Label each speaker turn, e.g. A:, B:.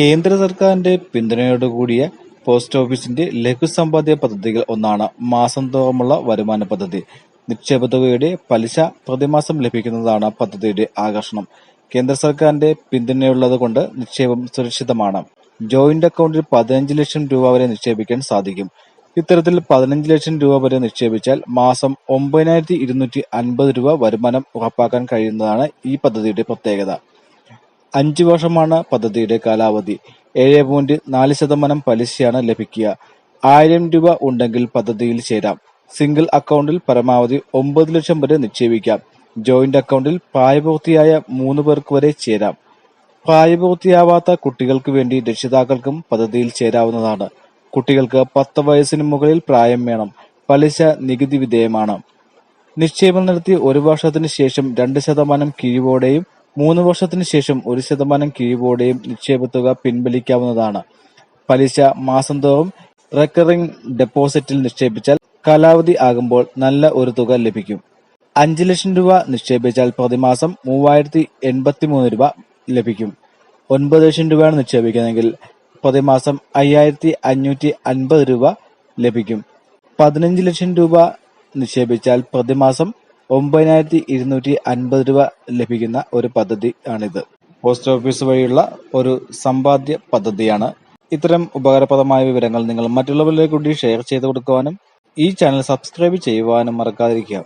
A: കേന്ദ്ര സർക്കാരിന്റെ പിന്തുണയോടുകൂടിയ പോസ്റ്റ് ഓഫീസിന്റെ ലഘുസമ്പാദ്യ പദ്ധതികളിൽ ഒന്നാണ് മാസം തോറുമുള്ള വരുമാന പദ്ധതി. നിക്ഷേപ തുകയുടെ പലിശ പ്രതിമാസം ലഭിക്കുന്നതാണ് പദ്ധതിയുടെ ആകർഷണം. കേന്ദ്ര സർക്കാരിന്റെ പിന്തുണയുള്ളതുകൊണ്ട് നിക്ഷേപം സുരക്ഷിതമാണ്. ജോയിന്റ് അക്കൗണ്ടിൽ പതിനഞ്ച് ലക്ഷം രൂപ വരെ നിക്ഷേപിക്കാൻ സാധിക്കും. ഇത്തരത്തിൽ പതിനഞ്ച് ലക്ഷം രൂപ വരെ നിക്ഷേപിച്ചാൽ മാസം ഒമ്പതിനായിരത്തി ഇരുന്നൂറ്റി അൻപത് രൂപ വരുമാനം ഉറപ്പാക്കാൻ കഴിയുന്നതാണ് ഈ പദ്ധതിയുടെ പ്രത്യേകത. അഞ്ച് വർഷമാണ് പദ്ധതിയുടെ കാലാവധി. ഏഴ് പോയിന്റ് നാല് ശതമാനം പലിശയാണ് ലഭിക്കുക. ആയിരം രൂപ ഉണ്ടെങ്കിൽ പദ്ധതിയിൽ ചേരാം. സിംഗിൾ അക്കൗണ്ടിൽ പരമാവധി ഒമ്പത് ലക്ഷം വരെ നിക്ഷേപിക്കാം. ജോയിന്റ് അക്കൗണ്ടിൽ പ്രായപൂർത്തിയായ മൂന്ന് പേർക്ക് വരെ ചേരാം. പ്രായപൂർത്തിയാവാത്ത കുട്ടികൾക്ക് വേണ്ടി രക്ഷിതാക്കൾക്കും പദ്ധതിയിൽ ചേരാവുന്നതാണ്. കുട്ടികൾക്ക് പത്ത് വയസ്സിന് മുകളിൽ പ്രായം വേണം. പലിശ നികുതി വിധേയമാണ്. നിക്ഷേപം നടത്തി ഒരു വർഷത്തിന് ശേഷം രണ്ട് ശതമാനം കിഴിവോടെയും മൂന്ന് വർഷത്തിന് ശേഷം ഒരു ശതമാനം കിഴിവോടെയും നിക്ഷേപത്തുക പിൻവലിക്കാവുന്നതാണ്. പലിശ മാസം തോറും റെക്കറിംഗ് ഡെപ്പോസിറ്റിൽ നിക്ഷേപിച്ചാൽ കാലാവധി ആകുമ്പോൾ നല്ല ഒരു തുക ലഭിക്കും. അഞ്ച് ലക്ഷം രൂപ നിക്ഷേപിച്ചാൽ പ്രതിമാസം മൂവായിരത്തി എൺപത്തി മൂന്ന് രൂപ ലഭിക്കും. ഒൻപത് ലക്ഷം രൂപയാണ് നിക്ഷേപിക്കുന്നതെങ്കിൽ പ്രതിമാസം അയ്യായിരത്തി അഞ്ഞൂറ്റി അൻപത് രൂപ ലഭിക്കും. പതിനഞ്ച് ലക്ഷം രൂപ നിക്ഷേപിച്ചാൽ പ്രതിമാസം ഒമ്പതിനായിരത്തി ഇരുന്നൂറ്റി അൻപത് രൂപ ലഭിക്കുന്ന ഒരു പദ്ധതി ആണിത് പോസ്റ്റ് ഓഫീസ് വഴിയുള്ള ഒരു സമ്പാദ്യ പദ്ധതിയാണ്. ഇത്തരം ഉപകാരപ്രദമായ വിവരങ്ങൾ നിങ്ങൾ മറ്റുള്ളവരിലേക്ക് കൂടി ഷെയർ ചെയ്തു കൊടുക്കുവാനും ഈ ചാനൽ സബ്സ്ക്രൈബ് ചെയ്യുവാനും മറക്കാതിരിക്കുക.